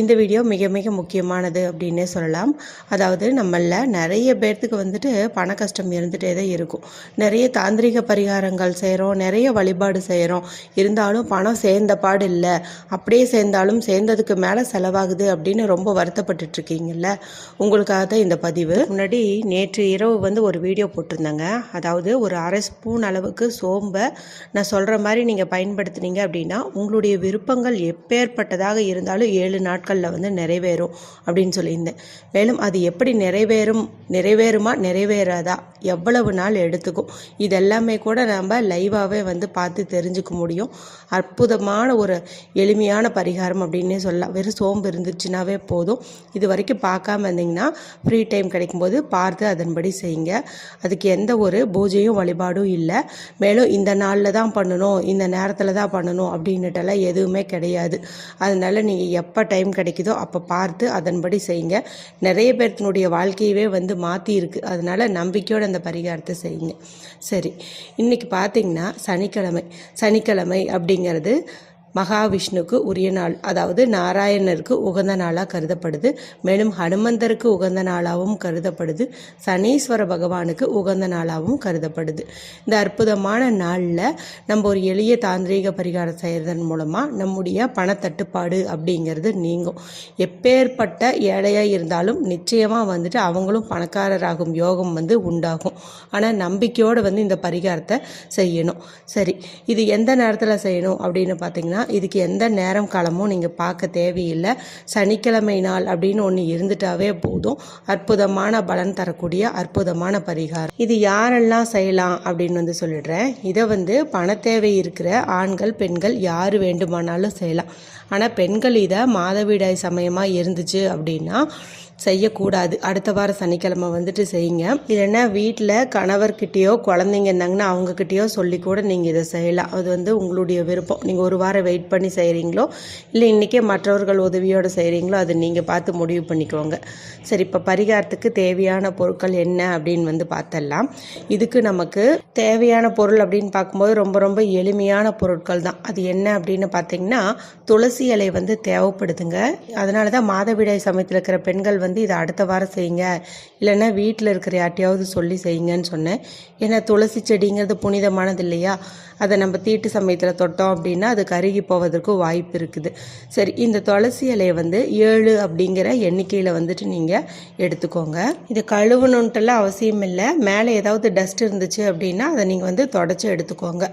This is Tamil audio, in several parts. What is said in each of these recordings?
இந்த வீடியோ மிக மிக முக்கியமானது அப்படின்னே சொல்லலாம். அதாவது நம்மள நிறைய பேர்த்துக்கு வந்துட்டு பண கஷ்டம் இருந்துகிட்டே தான் இருக்கும். நிறைய தாந்திரிக பரிகாரங்கள் செய்கிறோம் நிறைய வழிபாடு செய்கிறோம் இருந்தாலும் பணம் சேர்ந்த பாடு இல்லை. அப்படியே சேர்ந்தாலும் சேர்ந்ததுக்கு மேலே செலவாகுது அப்படின்னு ரொம்ப வருத்தப்பட்டுட்டு இருக்கீங்கல்ல? உங்களுக்காக தான் இந்த பதிவு. முன்னாடி நேற்று இரவு வந்து ஒரு வீடியோ போட்டிருந்தாங்க. அதாவது ஒரு அரை ஸ்பூன் அளவுக்கு சோம்பை. நான் சொல்கிற மாதிரி நீங்கள் பயன்படுத்துனீங்க அப்படின்னா உங்களுடைய விருப்பங்கள் எப்பேற்பட்டதாக இருந்தாலும் ஏழு நாட்களில் வந்து நிறைவேறும் அப்படின்னு சொல்லியிருந்தேன். மேலும் அது எப்படி நிறைவேறும் நிறைவேறுமா நிறைவேறாதா? எவ்வளவு நாள் எடுத்துக்கும்? இதெல்லாமே கூட நம்ம லைவாகவே வந்து பார்த்து தெரிஞ்சுக்க முடியும். அற்புதமான ஒரு எளிமையான பரிகாரம் அப்படின்னே சொல்லலாம். வெறும் சோம்பு இருந்துச்சுனாவே போதும். இது வரைக்கும் பார்க்காம இருந்தீங்கன்னா ஃப்ரீ டைம் கிடைக்கும்போது பார்த்து அதன்படி செய்யுங்க. அதுக்கு எந்த ஒரு பூஜையும் வழிபாடும் இல்லை. மேலும் இந்த நாளில் தான் பண்ணணும் இந்த நேரத்தில் தான் பண்ணணும் அப்படின்னுட்டெல்லாம் எதுவுமே கிடையாது. அதனால் நீங்கள் எப்போ டைம் கிடைக்குதோ அப்போ பார்த்து அதன்படி செய்யுங்க. நிறைய பேர்த்தினுடைய வாழ்க்கையவே வந்து மாற்றி இருக்குது அதனால நம்பிக்கையோடு அந்த பரிகாரத்தை செய்யுங்க. சரி. இன்றைக்கி பார்த்தீங்கன்னா சனிக்கிழமை. சனிக்கிழமை அப்படிங்கிறது மகாவிஷ்ணுக்கு உரிய நாள் அதாவது நாராயணருக்கு உகந்த நாளாக கருதப்படுது. மேலும் ஹனுமந்தருக்கு உகந்த நாளாகவும் கருதப்படுது. சனீஸ்வர பகவானுக்கு உகந்த நாளாகவும் கருதப்படுது. இந்த அற்புதமான நாளில் நம்ம ஒரு எளிய தாந்திரீக பரிகாரம் செய்கிறதன் மூலமாக நம்முடைய பணத்தட்டுப்பாடு அப்படிங்கிறது நீங்கும். எப்பேற்பட்ட ஏழையாக இருந்தாலும் நிச்சயமாக வந்துட்டு அவங்களும் பணக்காரராகும் யோகம் வந்து உண்டாகும். ஆனால் நம்பிக்கையோடு வந்து இந்த பரிகாரத்தை செய்யணும். சரி இது எந்த நேரத்தில் செய்யணும் அப்படின்னு பார்த்தீங்கன்னா இதுக்கு எந்த நேரம் காலமும் நீங்கள் பார்க்க தேவையில்லை. சனிக்கிழமை நாள் அப்படின்னு ஒன்று இருந்துட்டாவே போதும். அற்புதமான பலன் தரக்கூடிய அற்புதமான பரிகாரம். இது யாரெல்லாம் செய்யலாம் அப்படின்னு வந்து சொல்லிடுறேன். இதை வந்து பண தேவை இருக்கிற ஆண்கள் பெண்கள் யார் வேண்டுமானாலும் செய்யலாம். ஆனால் பெண்கள் இதை மாதவிடாய் சமயமாக இருந்துச்சு அப்படின்னா செய்யக்கூடாது. அடுத்த வாரம் சனிக்கிழமை வந்துட்டு செய்யுங்க. இல்லைன்னா வீட்டில் கணவர்கிட்டயோ குழந்தைங்க இருந்தாங்கன்னா அவங்கக்கிட்டேயோ சொல்லி கூட நீங்கள் இதை செய்யலாம். அது வந்து உங்களுடைய விருப்பம். நீங்கள் ஒரு வாரம் வெயிட் பண்ணி செய்கிறீங்களோ இல்லை இன்றைக்கே மற்றவர்கள் உதவியோடு செய்கிறீங்களோ அது நீங்கள் பார்த்து முடிவு பண்ணிக்கோங்க. சரி இப்போ பரிகாரத்துக்கு தேவையான பொருட்கள் என்ன அப்படின்னு வந்து பார்த்தலாம் இதுக்கு நமக்கு தேவையான பொருள் அப்படின்னு பார்க்கும்போது ரொம்ப ரொம்ப எளிமையான பொருட்கள் தான். அது என்ன அப்படின்னு பார்த்தீங்கன்னா துளசி இலை வந்து தேவைப்படுதுங்க. அதனால தான் மாதவிடாய் சமயத்தில் இருக்கிற பெண்கள் வந்து வந்து இதை அடுத்த வாரம் செய்யுங்க. இல்லைன்னா வீட்டில் இருக்கிற யார்ட்டையாவது சொல்லி செய்யுங்கன்னு சொன்னேன். ஏன்னா துளசி செடிங்கிறது புனிதமானது இல்லையா? அதை நம்ம தீட்டு சமயத்தில் தொட்டோம் அப்படின்னா அது கருகி போவதற்கு வாய்ப்பு இருக்குது. சரி இந்த துளசி இலையை வந்து ஏழு அப்படிங்கிற எண்ணிக்கையில் வந்துட்டு நீங்கள் எடுத்துக்கோங்க. இதை கழுவணுன்ட்டுலாம் அவசியம் இல்லை. மேலே ஏதாவது டஸ்ட் இருந்துச்சு அப்படின்னா அதை நீங்கள் வந்து தொடச்சி எடுத்துக்கோங்க.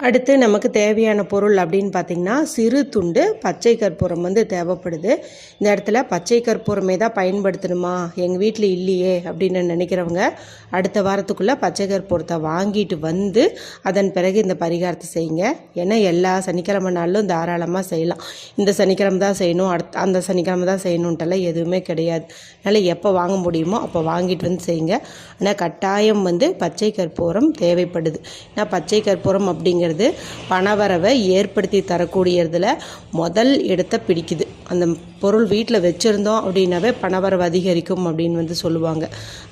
அடுத்து நமக்கு தேவையான பொருள் அப்படின்னு பார்த்தீங்கன்னா சிறு துண்டு பச்சை கற்பூரம் வந்து தேவைப்படுது. இந்த இடத்துல பச்சை கற்பூரமே தான் பயன்படுத்தணுமா? எங்கள் வீட்டில் இல்லையே அப்படின்னு நினைக்கிறவங்க அடுத்த வாரத்துக்குள்ளே பச்சை கற்பூரத்தை வாங்கிட்டு வந்து அதன் பிறகு இந்த பரிகாரத்தை செய்யுங்க. ஏன்னா எல்லா சனிக்கிழமை நாளிலும் தாராளமாக செய்யலாம். இந்த சனிக்கிழமை தான் செய்யணும் அடுத்த அந்த சனிக்கிழமை தான் செய்யணுன்ட்டெல்லாம் எதுவுமே கிடையாது. அதனால் எப்போ வாங்க முடியுமோ அப்போ வாங்கிட்டு வந்து செய்யுங்க. ஆனால் கட்டாயம் வந்து பச்சை கற்பூரம் தேவைப்படுது. ஏன்னா பச்சை கற்பூரம் அப்படிங்கிற அப்படிங்கிறது பணவரவை ஏற்படுத்தி தரக்கூடியதில் முதல் இடத்தை பிடிக்குது. அந்த பொருள் வீட்டில் வச்சுருந்தோம் அப்படின்னாவே பணவரவு அதிகரிக்கும் அப்படின்னு வந்து சொல்லுவாங்க.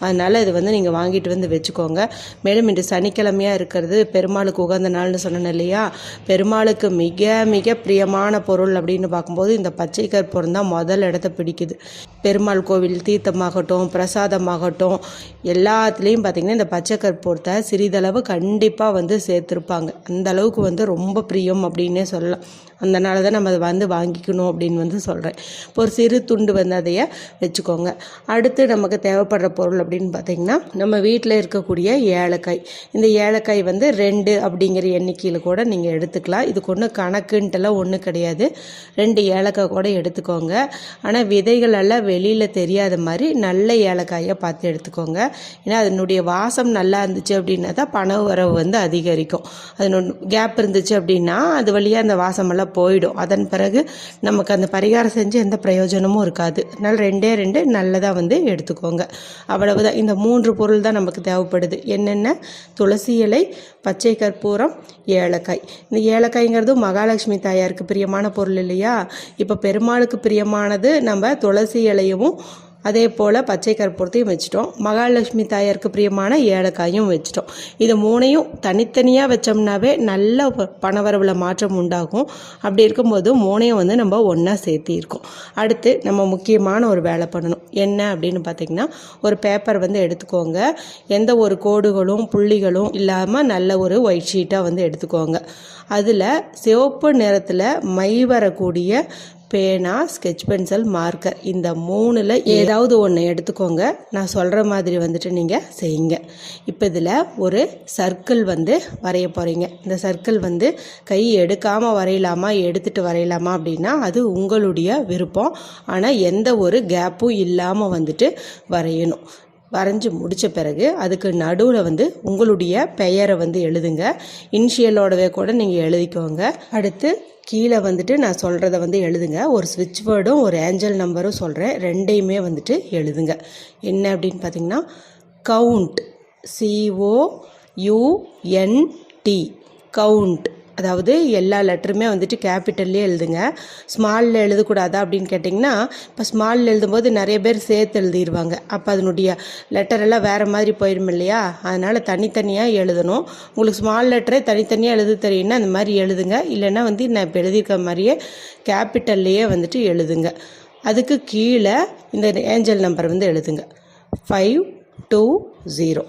அதனால் இது வந்து நீங்கள் வாங்கிட்டு வந்து வச்சுக்கோங்க. மேலும் இன்று சனிக்கிழமையாக இருக்கிறது பெருமாளுக்கு உகந்த நாள்னு சொன்னேன் இல்லையா? பெருமாளுக்கு மிக மிக பிரியமான பொருள் அப்படின்னு பார்க்கும்போது இந்த பச்சை கற்பூரம் தான் முதல் இடத்த பிடிக்குது. பெருமாள் கோவில் தீர்த்தமாகட்டும் பிரசாதமாகட்டும் எல்லாத்துலேயும் பார்த்திங்கன்னா இந்த பச்சை கற்பூரத்தை சிறிதளவு கண்டிப்பாக வந்து சேர்த்துருப்பாங்க. அந்த அளவுக்கு வந்து ரொம்ப பிரியம் அப்படின்னே சொல்லலாம். அதனால தான் நம்ம அதை வந்து வாங்கிக்கணும் அப்படின்னு வந்து சொல்கிறேன் இப்போ ஒரு சிறு துண்டு வந்து அதைய வச்சுக்கோங்க. அடுத்து நமக்கு தேவைப்படுற பொருள் அப்படின்னு பார்த்திங்கன்னா நம்ம வீட்டில் இருக்கக்கூடிய ஏலக்காய். இந்த ஏலக்காய் வந்து ரெண்டு அப்படிங்கிற எண்ணிக்கையில் கூட நீங்கள் எடுத்துக்கலாம். இதுக்கு ஒன்றும் கணக்குன்ட்டுலாம் ஒன்றும் கிடையாது. ரெண்டு ஏலக்காய் கூட எடுத்துக்கோங்க. ஆனால் விதைகளெல்லாம் வெளியில் தெரியாத மாதிரி நல்ல ஏலக்காயை பார்த்து எடுத்துக்கோங்க. ஏன்னா அதனுடைய வாசம் நல்லா இருந்துச்சு அப்படின்னா தான் பண வரவு வந்து அதிகரிக்கும். அதனோட கேப் இருந்துச்சு அப்படின்னா அது வழியாக அந்த வாசமெல்லாம் போயிடும். அதன் பிறகு நமக்கு அந்த பரிகாரம் பரிகாரம் செஞ்சு எந்த பிரயோஜனமும் இருக்காது. அதனால் ரெண்டே ரெண்டு நல்லதாக வந்து எடுத்துக்கோங்க. அவ்வளவுதான். இந்த மூன்று பொருள் தான் நமக்கு தேவைப்படுது. என்னென்ன? துளசி இலை பச்சை கற்பூரம் ஏலக்காய். இந்த ஏலக்காய்ங்கிறது மகாலட்சுமி தாயாருக்கு பிரியமான பொருள் இல்லையா? இப்போ பெருமாளுக்கு பிரியமானது நம்ம துளசி இலையும் அதே போல் பச்சை கற்பூரத்தையும் வச்சிட்டோம். மகாலட்சுமி தாயாருக்கு பிரியமான ஏலக்காயும் வச்சிட்டோம். இது மூணையும் தனித்தனியாக வச்சோம்னாவே நல்ல பணவரவில் மாற்றம் உண்டாகும். அப்படி இருக்கும்போது மூணையும் வந்து நம்ம ஒன்றா சேர்த்திருக்கோம். அடுத்து நம்ம முக்கியமான ஒரு வேலை பண்ணணும். என்ன அப்படின்னு பார்த்தீங்கன்னா ஒரு பேப்பர் வந்து எடுத்துக்கோங்க. எந்த ஒரு கோடுகளும் புள்ளிகளும் இல்லாமல் நல்ல ஒரு ஒயிட் ஷீட்டாக வந்து எடுத்துக்கோங்க. அதில் சிவப்பு நிறத்தில் மை வரக்கூடிய பேனா ஸ்கெட்ச் பென்சில் மார்க்கர் இந்த மூணில் ஏதாவது ஒன்று எடுத்துக்கோங்க. நான் சொல்கிற மாதிரி வந்துட்டு நீங்கள் செய்யுங்க. இப்போ இதில் ஒரு சர்க்கிள் வந்து வரைய போகிறீங்க இந்த சர்க்கிள் வந்து கை எடுக்காமல் வரையலாமா எடுத்துகிட்டு வரையலாமா அப்படின்னா அது உங்களுடைய விருப்பம். ஆனால் எந்த ஒரு கேப்பும் இல்லாமல் வந்துட்டு வரையணும். வரைஞ்சி முடித்த பிறகு அதுக்கு நடுவில் வந்து உங்களுடைய பெயரை வந்து எழுதுங்க. இனிஷியலோடவே கூட நீங்கள் எழுதிக்கோங்க. அடுத்து கீழே வந்துட்டு நான் சொல்கிறத வந்து எழுதுங்க. ஒரு ஸ்விட்ச் வேர்டும் ஒரு ஏஞ்சல் நம்பரும் சொல்கிறேன் ரெண்டையுமே வந்துட்டு எழுதுங்க. என்ன அப்படின்னு பார்த்தீங்கன்னா கவுண்ட் சிஓ யூஎன்டி கவுண்ட் அதாவது எல்லா லெட்டருமே வந்துட்டு கேபிட்டல்லே எழுதுங்க. ஸ்மாலில் எழுதக்கூடாதா அப்படின்னு கேட்டிங்கன்னா இப்போ ஸ்மாலில் எழுதும்போது நிறைய பேர் சேர்த்து எழுதிடுவாங்க அப்போ அதனுடைய லெட்டரெல்லாம் வேறு மாதிரி போயிடும் இல்லையா? அதனால் தனித்தனியாக எழுதணும். உங்களுக்கு ஸ்மால் லெட்டரே தனித்தனியாக எழுத தெரியும்னா அந்த மாதிரி எழுதுங்க. இல்லைன்னா வந்து நான் இப்போ எழுதியிருக்க மாதிரியே கேபிட்டல்லையே வந்துட்டு எழுதுங்க. அதுக்கு கீழே இந்த ஏஞ்சல் நம்பர் வந்து எழுதுங்க. Five two zero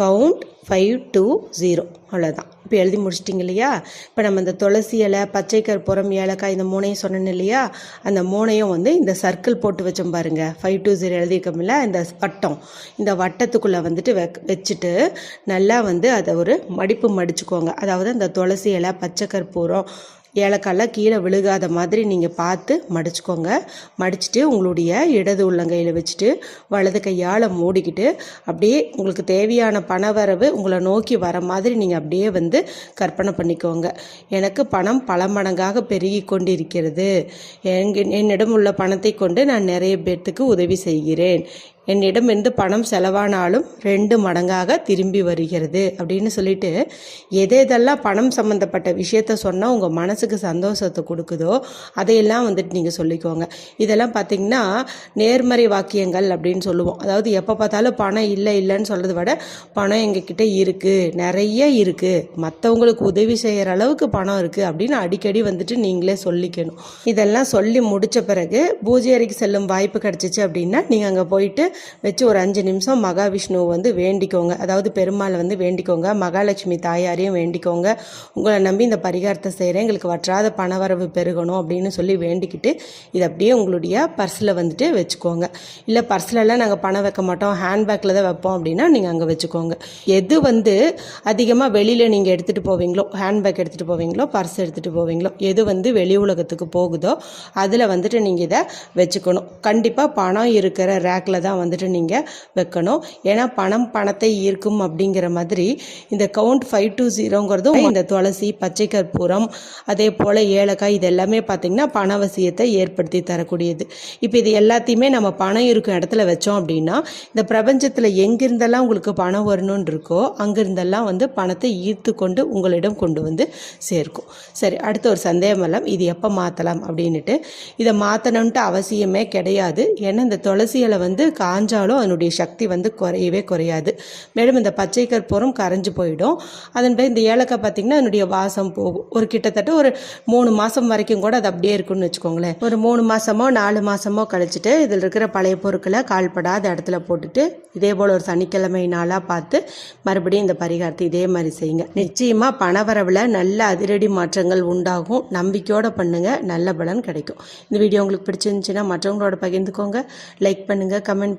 count five two zero அவ்வளோதான் இப்போ எழுதி முடிச்சிட்டிங்க இல்லையா? இப்போ நம்ம இந்த துளசி இலை பச்சை கற்பூரம் ஏலக்காய் இந்த மூணையும் சொன்னேன் இல்லையா? அந்த மூணையும் வந்து இந்த சர்க்கிள் போட்டு வச்சோம் பாருங்க. ஃபைவ் டூ ஜீரோ எழுதியிருக்கோம்ல இந்த வட்டம். இந்த வட்டத்துக்குள்ளே வந்துட்டு வெ வச்சுட்டு நல்லா வந்து அதை ஒரு மடிப்பு மடிச்சுக்கோங்க. அதாவது அந்த துளசி இலை பச்சை கற்பூரம் ஏலக்காய்லாம் கீழே விழுகாத மாதிரி நீங்கள் பார்த்து மடிச்சுக்கோங்க. மடிச்சுட்டு உங்களுடைய இடது உள்ளங்கையில் வச்சுட்டு வலது கையால் மூடிக்கிட்டு அப்படியே உங்களுக்கு தேவையான பணவரவு உங்களை நோக்கி வர மாதிரி நீங்கள் அப்படியே வந்து கற்பனை பண்ணிக்கோங்க. எனக்கு பணம் பல மடங்காக பெருகி கொண்டிருக்கிறது. எங்க என்னிடம் உள்ள பணத்தை கொண்டு நான் நிறைய பேர்த்துக்கு உதவி செய்கிறேன். என்னிடம் இருந்து பணம் செலவானாலும் ரெண்டு மடங்காக திரும்பி வருகிறது அப்படின்னு சொல்லிட்டு எது எதெல்லாம் பணம் சம்மந்தப்பட்ட விஷயத்த சொன்னால் உங்கள் மனசுக்கு சந்தோஷத்தை கொடுக்குதோ அதையெல்லாம் வந்துட்டு நீங்கள் சொல்லிக்கோங்க. இதெல்லாம் பார்த்தீங்கன்னா நேர்மறை வாக்கியங்கள் அப்படின்னு சொல்லுவோம். அதாவது எப்போ பார்த்தாலும் பணம் இல்லை இல்லைன்னு சொல்கிறத விட பணம் எங்ககிட்ட இருக்குது நிறைய இருக்குது மற்றவங்களுக்கு உதவி செய்கிற அளவுக்கு பணம் இருக்குது அப்படின்னு அடிக்கடி வந்துட்டு நீங்களே சொல்லிக்கணும். இதெல்லாம் சொல்லி முடித்த பிறகு பூஜை அறைக்கு செல்லும் வாய்ப்பு கிடச்சிச்சு அப்படின்னா நீங்கள் அங்கே போயிட்டு வச்சு ஒரு அஞ்சு நிமிஷம் மகாவிஷ்ணுவை வந்து வேண்டிக்கோங்க. அதாவது பெருமாளை வந்து வேண்டிக்கோங்க. மகாலட்சுமி தாயாரையும் வேண்டிக்கோங்க. உங்களை நம்பி இந்த பரிகாரத்தை செய்கிறேன் எங்களுக்கு வற்றாத பணவரவு பெருகணும் அப்படின்னு சொல்லி வேண்டிக்கிட்டு இதை அப்படியே உங்களுடைய பர்ஸில் வந்துட்டு வச்சுக்கோங்க. இல்லை பர்ஸ்லலாம் நாங்கள் பணம் வைக்க மாட்டோம். ஹேண்ட்பேக்கில் தான் வைப்போம் அப்படின்னா நீங்கள் அங்கே வச்சுக்கோங்க. எது வந்து அதிகமாக வெளியில் நீங்கள் எடுத்துகிட்டு போவீங்களோ ஹேண்ட்பேக் எடுத்துகிட்டு போவீங்களோ பர்ஸ் எடுத்துகிட்டு போவீங்களோ எது வந்து வெளி உலகத்துக்கு போகுதோ அதில் வந்துட்டு நீங்கள் இதை வச்சுக்கணும். கண்டிப்பாக பணம் இருக்கிற ரேக்கில் தான் வந்துட்டு நீங்கள் வைக்கணும். ஏன்னா பணம் பணத்தை ஈர்க்கும் அப்படிங்கிற மாதிரி இந்த கவுண்ட் ஃபைவ் டூ ஜீரோங்கிறதும் இந்த துளசி பச்சை கற்பூரம் அதே போல் ஏலக்காய் இது எல்லாமே பார்த்திங்கன்னா பணவசியத்தை ஏற்படுத்தி தரக்கூடியது. இப்போ இது எல்லாத்தையுமே நம்ம பணம் இருக்கும் இடத்துல வச்சோம் அப்படின்னா இந்த பிரபஞ்சத்தில் எங்கிருந்தெல்லாம் உங்களுக்கு பணம் வரணும்னு இருக்கோ அங்கிருந்தெல்லாம் வந்து பணத்தை ஈர்த்து கொண்டு உங்களிடம் கொண்டு வந்து சேர்க்கும். சரி அடுத்த ஒரு சந்தேகம் எல்லாம் இது எப்போ மாற்றலாம் அப்படின்னுட்டு. இதை மாற்றணுன்ட்டு அவசியமே கிடையாது. ஏன்னா இந்த துளசி இலை வந்து காஞ்சாலும் அதனுடைய சக்தி வந்து குறையவே குறையாது. மேலும் இந்த பச்சை கற்பூரம் கரைஞ்சு போயிடும். அதன் பிறகு இந்த ஏலக்காய் பார்த்திங்கன்னா அதனுடைய வாசம் போகும். ஒரு கிட்டத்தட்ட ஒரு மூணு மாதம் வரைக்கும் கூட அது அப்படியே இருக்குன்னு வச்சுக்கோங்களேன். ஒரு மூணு மாதமோ நாலு மாதமோ கழிச்சிட்டு இதில் இருக்கிற பழைய பொருட்களை கால்படாத இடத்துல போட்டுட்டு இதே போல் ஒரு சனிக்கிழமை நாளாக பார்த்து மறுபடியும் இந்த பரிகாரத்தை இதே மாதிரி செய்யுங்க. நிச்சயமாக பணவரவில் நல்ல அதிரடி மாற்றங்கள் உண்டாகும். நம்பிக்கையோடு பண்ணுங்க. நல்ல பலன் கிடைக்கும். இந்த வீடியோ உங்களுக்கு பிடிச்சிருந்துச்சுன்னா மற்றவங்களோட பகிர்ந்துக்கோங்க. லைக் பண்ணுங்கள் கமெண்ட்